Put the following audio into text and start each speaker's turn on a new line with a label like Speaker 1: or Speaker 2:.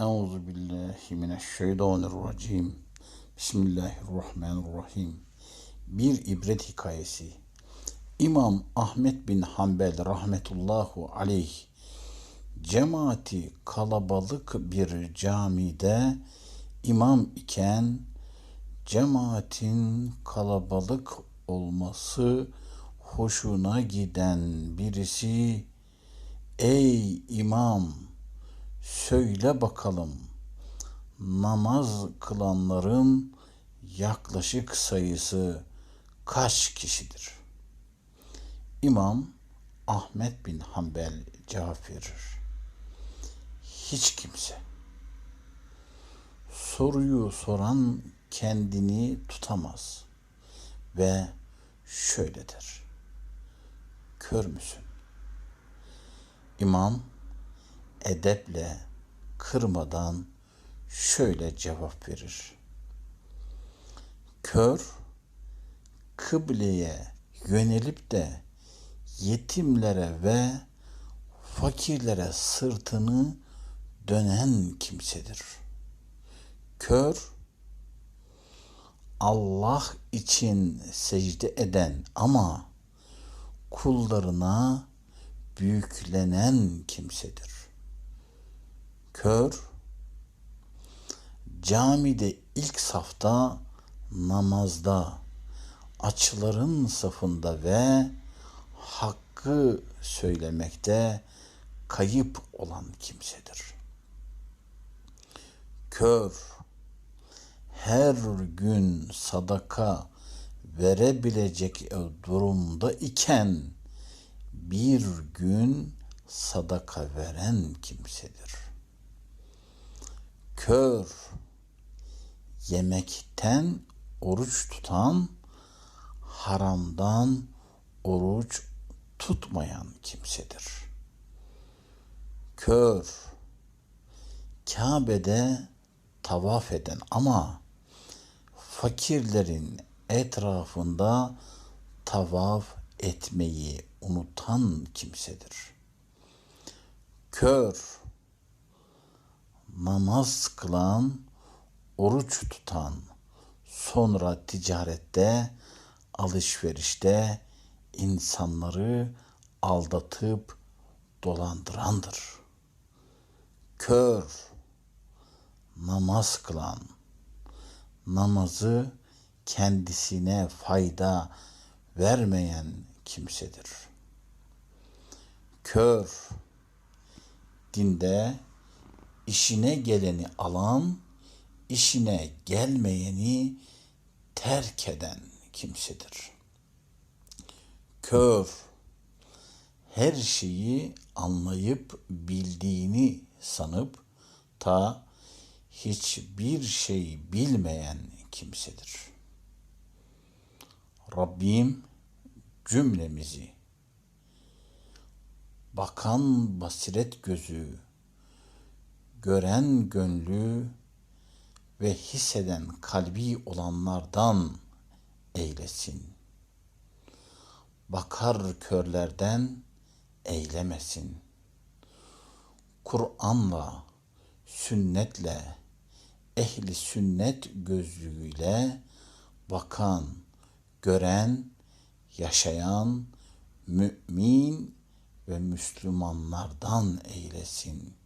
Speaker 1: Euzu billahi mineşşeytanirracim. Bismillahirrahmanirrahim. Bir ibret hikayesi. İmam Ahmet bin Hanbel rahmetullahu aleyh cemaati kalabalık bir camide imam iken cemaatin kalabalık olması hoşuna giden birisi ey imam söyle bakalım namaz kılanların yaklaşık sayısı kaç kişidir? İmam Ahmet bin Hanbel cevap verir. Hiç kimse. Soruyu soran kendini tutamaz ve şöyle der. Kör müsün? İmam edeple kırmadan şöyle cevap verir. Kör kıbleye yönelip de yetimlere ve fakirlere sırtını dönen kimsedir. Kör Allah için secde eden ama kullarına büyüklenen kimsedir. Kör camide ilk safta namazda açların safında ve hakkı söylemekte kayıp olan kimsedir. Kör her gün sadaka verebilecek durumda iken bir gün sadaka veren kimsedir. Kör yemekten oruç tutan haramdan oruç tutmayan kimsedir. Kör Kabe'de tavaf eden ama fakirlerin etrafında tavaf etmeyi unutan kimsedir. Kör, namaz kılan, oruç tutan, sonra ticarette, alışverişte insanları aldatıp dolandırandır. Kör, namaz kılan, namazı kendisine fayda vermeyen kimsedir. Kör, dinde işine geleni alan, işine gelmeyeni terk eden kimsedir. Kör, her şeyi anlayıp bildiğini sanıp ta hiçbir şey bilmeyen kimsedir. Rabbim cümlemizi bakan basiret gözü, gören gönlü ve hisseden kalbi olanlardan eylesin. Bakar körlerden eylemesin. Kur'an'la, sünnetle, ehli sünnet gözlüğüyle bakan, gören, yaşayan mümin ve Müslümanlardan eylesin.